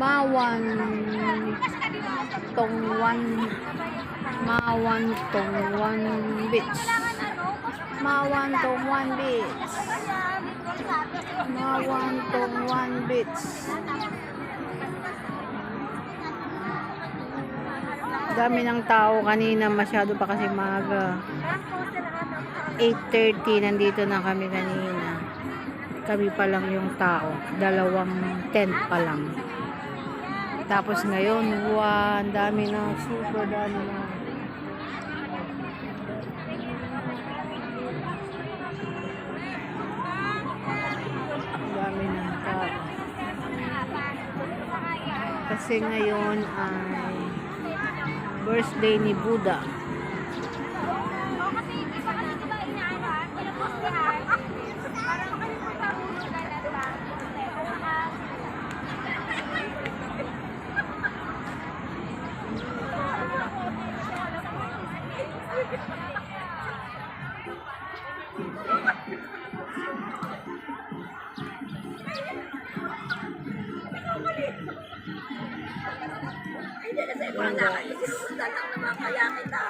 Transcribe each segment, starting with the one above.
Mawan Tongwan Mawan Tongwan Beach Mawan Tongwan Beach Mawan Tongwan Beach Dami ng tao kanina masyado pa kasi maga 8.30 nandito na kami kanina kami pa lang yung tao. Dalawang tent pa lang. Tapos ngayon wow dami na super dami na. Kasi ngayon ay birthday ni Buddha Hindi kasi kung na kayo, sinusundan lang naman kaya kita.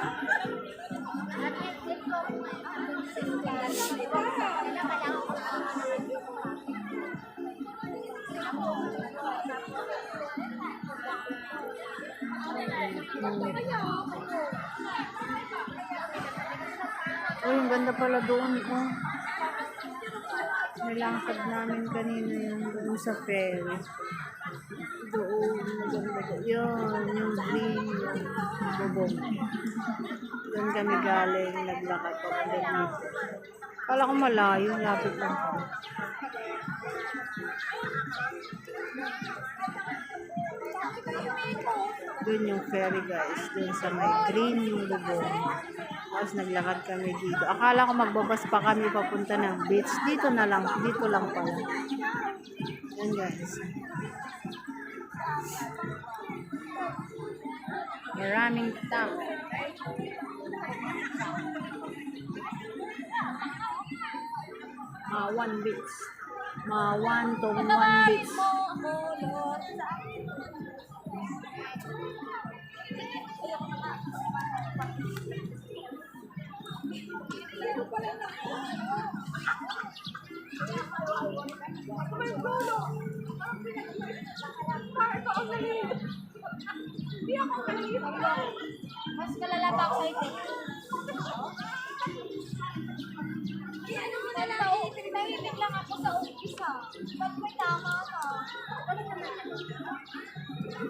Thank you. Oh, yung ganda pala doon. Oh. Nilangkad namin kanina yung doon sa ferry. Doon, maganda doon. Yun, yung green, yung bubong. Doon kami galing, naglakad pa pa dito. Kala ko malayo, lapit lang pa. Doon yung ferry guys, doon sa may green yung bubong. Tapos naglakad kami dito. Akala ko magbabas pa kami papunta ng beach. Dito na lang, dito lang pala. Yan guys. Maraming tao. Beach. Mawan Tongwan Beach. mo ako, Lord, sa Mas kalala pa ako sa Tahimik lang ako sa umpisa. Ba't may tama ka?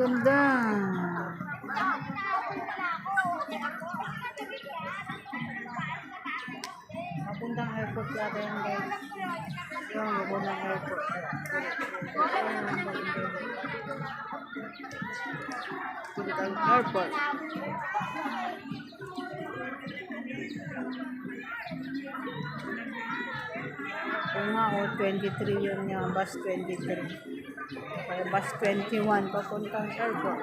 Ganda. Papuntang airport yata yan guys. Yung papuntang airport. Papuntang airport. Bulacan Airport. Nga, o, 23 yun nga, bus 23. Okay, bus 21, papuntang airport.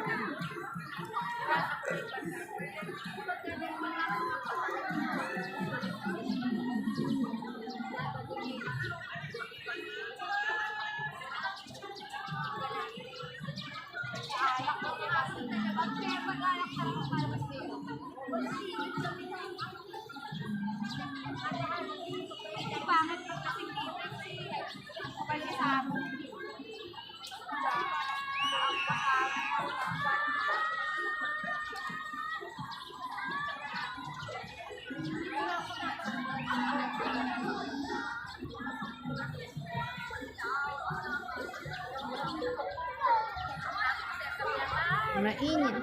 mainit.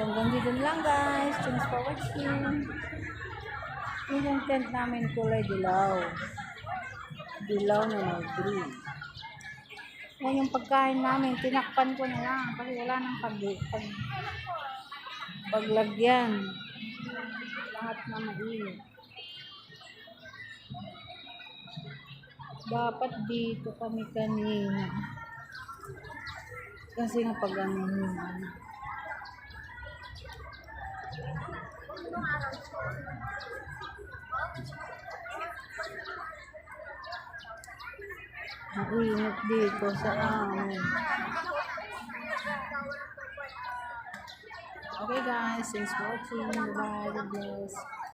Hanggang dito lang guys. Thanks for watching. Yung tent namin kulay dilaw. Dilaw na mag-green. Yan yung pagkain namin. Tinakpan ko na lang kasi wala nang pag, pag paglagyan. Lahat na mainit. Dapat dito kami kanina. Kasi nga pag ano. Mainit dito sa amin. Okay guys, thanks for watching. Bye-bye. God.